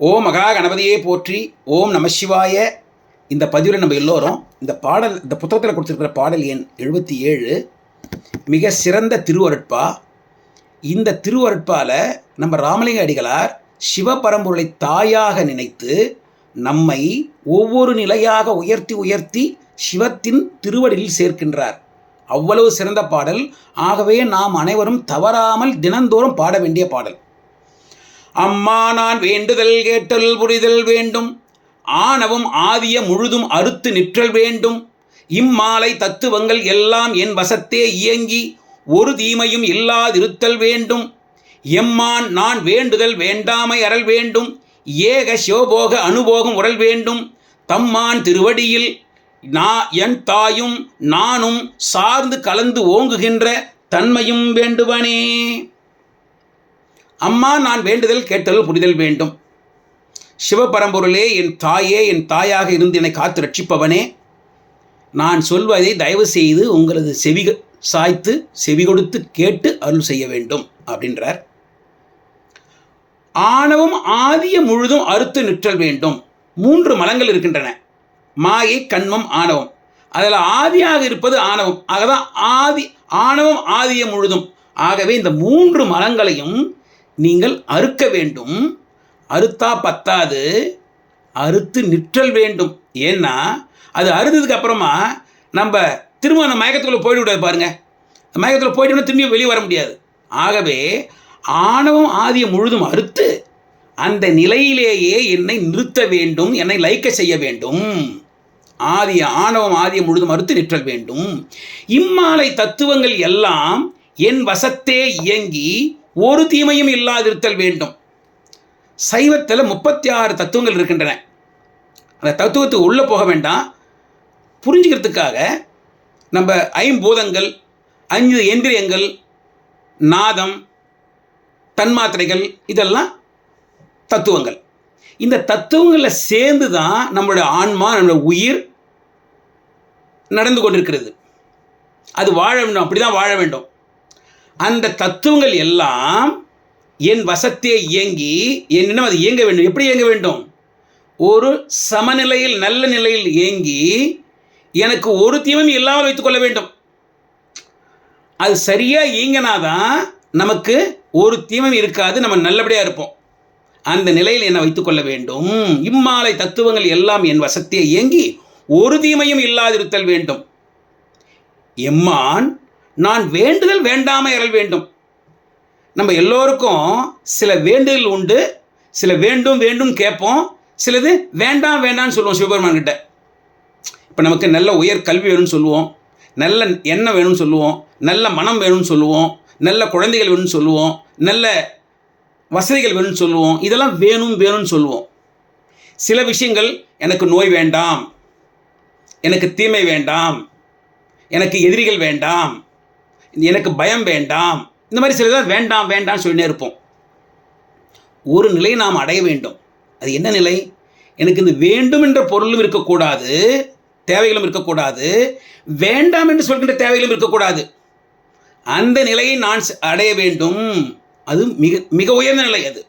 ஓம் மகா கணபதியே போற்றி ஓம் நமசிவாய இந்த பதிவில் நம்ம எல்லோரும் இந்த பாடல் இந்த புத்தகத்தில் கொடுத்துருக்கிற பாடல் எண் எழுபத்தி ஏழு மிக சிறந்த திருவருட்பா. இந்த திருவருட்பால நம்ம ராமலிங்க அடிகளார் சிவபரம்பொருளை தாயாக நினைத்து நம்மை ஒவ்வொரு நிலையாக உயர்த்தி உயர்த்தி சிவத்தின் திருவடியில் சேர்க்கின்றார். அவ்வளவு சிறந்த பாடல். ஆகவே நாம் அனைவரும் தவறாமல் தினந்தோறும் பாட வேண்டிய பாடல். அம்மா நான் வேண்டுதல் கேட்டல் புரிதல் வேண்டும். ஆணவம் ஆதிய முழுதும் அறுத்து நிற்றல் வேண்டும். இம்மாலை தத்துவங்கள் எல்லாம் என் வசத்தே இயங்கி ஒரு தீமையும் இல்லாதிருத்தல் வேண்டும். எம்மான் நான் வேண்டுதல் வேண்டாமை அறல் வேண்டும். ஏக சிவபோக அனுபோகம் உடல் வேண்டும். தம்மான் திருவடியில் நான் என் தாயும் நானும் சார்ந்து கலந்து ஓங்குகின்ற தன்மையும் வேண்டுவனே. அம்மா நான் வேண்டுதல் கேட்டல் புரிதல் வேண்டும். சிவபரம்பொருளே என் தாயே என் தாயாக இருந்து என்னை காத்து ரட்சிப்பவனே. நான் சொல்வதை தயவு செய்து உங்களது செவி சாய்த்து செவி கொடுத்து கேட்டு அருள் செய்ய வேண்டும் அப்படின்றார். ஆணவம் ஆதிய முழுதும் அறுத்து நிற்றல் வேண்டும். மூன்று மலங்கள் இருக்கின்றன. மாயை கண்மம் ஆணவம். அதில் ஆதியாக இருப்பது ஆணவம். ஆகதான் ஆதி ஆணவம் ஆதிய முழுதும். ஆகவே இந்த மூன்று மலங்களையும் நீங்கள் அறுக்க வேண்டும். அறுத்தா பத்தாது. அறுத்து நிற்றல் வேண்டும். ஏன்னா அது அறுத்ததுக்கு அப்புறமா நம்ம திரும்ப அந்த மயக்கத்துக்குள்ளே போயிடக்கூடாது விடாது மயக்கத்தில் போயிட்டோம்னா திரும்பி வெளியே வர முடியாது. ஆகவே ஆணவம் ஆதிய முழுதும் அறுத்து அந்த நிலையிலேயே என்னை நிறுத்த வேண்டும் என்னை லைக்க செய்ய வேண்டும். ஆதிய ஆணவம் ஆதிய முழுதும் அறுத்து நிற்றல் வேண்டும். இம்மாலை தத்துவங்கள் எல்லாம் என் வசத்தே இயங்கி ஒரு தீமையும் இல்லாதிருத்தல் வேண்டும். சைவத்தில் முப்பத்தி ஆறு தத்துவங்கள் இருக்கின்றன. அந்த தத்துவத்துக்கு உள்ளே போக வேண்டாம். புரிஞ்சுக்கிறதுக்காக நம்ம ஐம்பூதங்கள் அஞ்சு எந்திரியங்கள் நாதம் தன்மாத்திரைகள் இதெல்லாம் தத்துவங்கள். இந்த தத்துவங்களில் சேர்ந்து தான் நம்மளுடைய ஆன்மா நம்மளுடைய உயிர் நடந்து கொண்டிருக்கிறது. அது வாழ வேண்டும் அப்படி தான் வாழ வேண்டும். அந்த தத்துவங்கள் எல்லாம் என் வசத்தே இயங்கி என்னிடம் அது இயங்க வேண்டும். எப்படி இயங்க வேண்டும்? ஒரு சமநிலையில் நல்ல நிலையில் இயங்கி எனக்கு ஒரு தீமையும் இல்லாமல் வைத்துக்கொள்ள வேண்டும். அது சரியாக இயங்கினாதான் நமக்கு ஒரு தீமையும் இருக்காது நம்ம நல்லபடியாக இருப்போம். அந்த நிலையில் என்னை வைத்துக்கொள்ள வேண்டும். இம்மாலை தத்துவங்கள் எல்லாம் என் வசத்தே இயங்கி ஒரு தீமையும் இல்லாதிருத்தல் வேண்டும். எம்மான் நான் வேண்டுதல் வேண்டாமை இறல் வேண்டும். நம்ம எல்லோருக்கும் சில வேண்டுதல் உண்டு சில வேண்டும் வேண்டும் கேட்போம் சிலது வேண்டாம் வேண்டாம்னு சொல்லுவோம் சிவபெருமான் கிட்ட. இப்போ நமக்கு நல்ல உயர் கல்வி வேணும்னு சொல்லுவோம் நல்ல எண்ணம் வேணும்னு சொல்லுவோம் நல்ல மனம் வேணும்னு சொல்லுவோம் நல்ல குழந்தைகள் வேணும்னு சொல்லுவோம் நல்ல வசதிகள் வேணும்னு சொல்லுவோம் இதெல்லாம் வேணும் வேணும்னு சொல்லுவோம். சில விஷயங்கள் எனக்கு நோய் வேண்டாம் எனக்கு தீமை வேண்டாம் எனக்கு எதிரிகள் வேண்டாம் எனக்கு பயம் வேண்டாம். இந்த மாதிரி சிலதான் வேண்டாம் வேண்டாம்னு சொல்லினே இருப்போம். ஒரு நிலை நாம் அடைய வேண்டும். அது என்ன நிலை? எனக்கு இந்த வேண்டும் என்ற பொருளும் இருக்கக்கூடாது தேவைகளும் இருக்கக்கூடாது வேண்டாம் என்று சொல்கின்ற தேவைகளும் இருக்கக்கூடாது. அந்த நிலையை நான் அடைய வேண்டும். அது மிக மிக உயர்ந்த நிலை அது.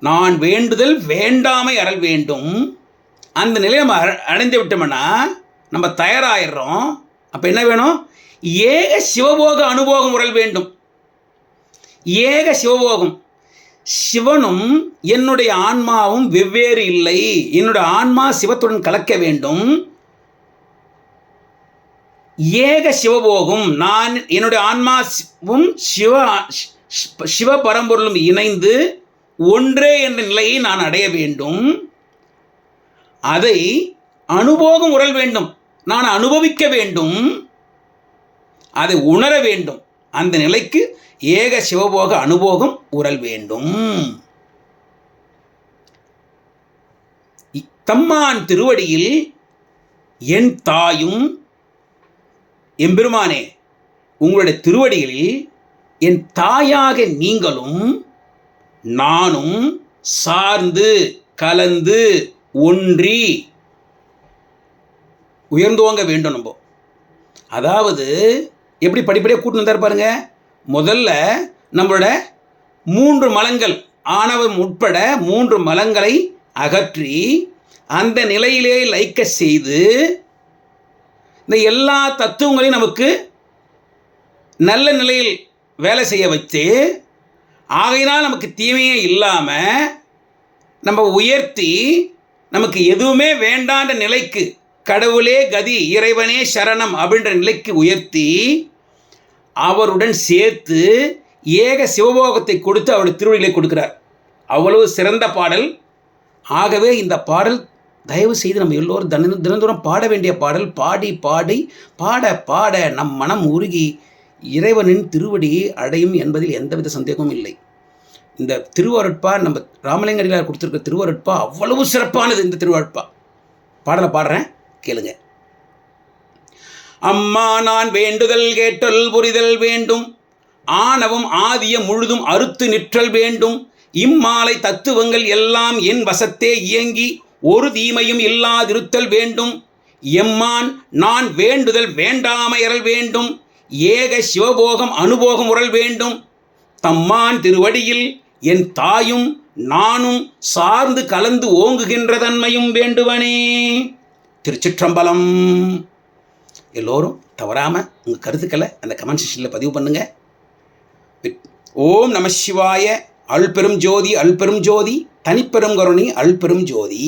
நான் வேண்டுதல் வேண்டாமை அறல் வேண்டும். அந்த நிலையை நம்ம அடைந்து விட்டோம்னா நம்ம தயாராகிடுறோம் அப்போ என்ன வேணும்? ஏக சிவபோக அனுபோகம் உரல் வேண்டும். ஏக சிவபோகம். சிவனும் என்னுடைய ஆன்மாவும் வெவ்வேறு இல்லை. என்னுடைய ஆன்மா சிவத்துடன் கலக்க வேண்டும். ஏக சிவபோகம். நான் என்னுடைய ஆன்மாவும் சிவ சிவ பரம்பொருளும் இணைந்து ஒன்றே என்ற நிலையை நான் அடைய வேண்டும். அதை அனுபோகம் உரல் வேண்டும். நான் அனுபவிக்க வேண்டும். அதை உணர வேண்டும். அந்த நிலைக்கு ஏக சிவபோக அனுபோகம் உரல் வேண்டும். தம்மான் திருவடியில் என் தாயும் எம்பெருமானே உங்களுடைய திருவடிகளில் என் தாயாக நீங்களும் நானும் சார்ந்து கலந்து ஒன்றி உயர்ந்தோங்க வேண்டும் நம்ம. அதாவது எப்படி படிப்படியாக கூட்டு வந்தார் பாருங்க. முதல்ல நம்மளோட மூன்று மலங்கள் ஆணவம் உட்பட மூன்று மலங்களை அகற்றி அந்த நிலையிலே லைக்க செய்து இந்த எல்லா தத்துவங்களையும் நமக்கு நல்ல நிலையில் வேலை செய்ய வச்சு ஆகையினால் நமக்கு தீமையே இல்லாமல் நம்ம உயர்த்தி நமக்கு எதுவுமே வேண்டான்ற நிலைக்கு கடவுளே கதி இறைவனே சரணம் அப்படின்ற நிலைக்கு உயர்த்தி அவருடன் சேர்த்து ஏக சிவபோகத்தை கொடுத்து அவருடைய திருவடிகளை கொடுக்கிறார். அவ்வளவு சிறந்த பாடல். ஆகவே இந்த பாடல் தயவு செய்து நம்ம எல்லோரும் தின தினந்தோறும் பாட வேண்டிய பாடல். பாடி பாடி பாட பாட நம் மனம் உருகி இறைவனின் திருவடியை அடையும் என்பதில் எந்தவித சந்தேகமும் இல்லை. இந்த திருவருட்பா நம்ம ராமலிங்கடிகளார் கொடுத்துருக்க திருவருட்பா அவ்வளவு சிறப்பானது இந்த திருவருட்பா. பாடலை பாடுறேன் கேளுங்கள் அம்மா நான் வேண்டுதல் கேட்டல் புரிதல் வேண்டும். ஆணவம் ஆதிய முழுதும் அறுத்து நிற்றல் வேண்டும். இம்மாலை தத்துவங்கள் எல்லாம் என் வசத்தே இயங்கி ஒரு தீமையும் இல்லாதிருத்தல் வேண்டும். எம்மான் நான் வேண்டுதல் வேண்டாமையறல் வேண்டும். ஏக சிவபோகம் அனுபோகம் உறல் வேண்டும். தம்மான் திருவடியில் என் தாயும் நானும் சார்ந்து கலந்து ஓங்குகின்ற தன்மையும் வேண்டுவனே. திருச்சிற்றம்பலம். எல்லோரும் தவறாமல் உங்கள் கருத்துக்களை அந்த கமெண்ட் செக்ஷனில் பதிவு பண்ணுங்கள் ஓம் நம சிவாய அல்பெரும் ஜோதி அல்பெரும் ஜோதி தனிப்பெரும் கருணி அல்பெரும் ஜோதி.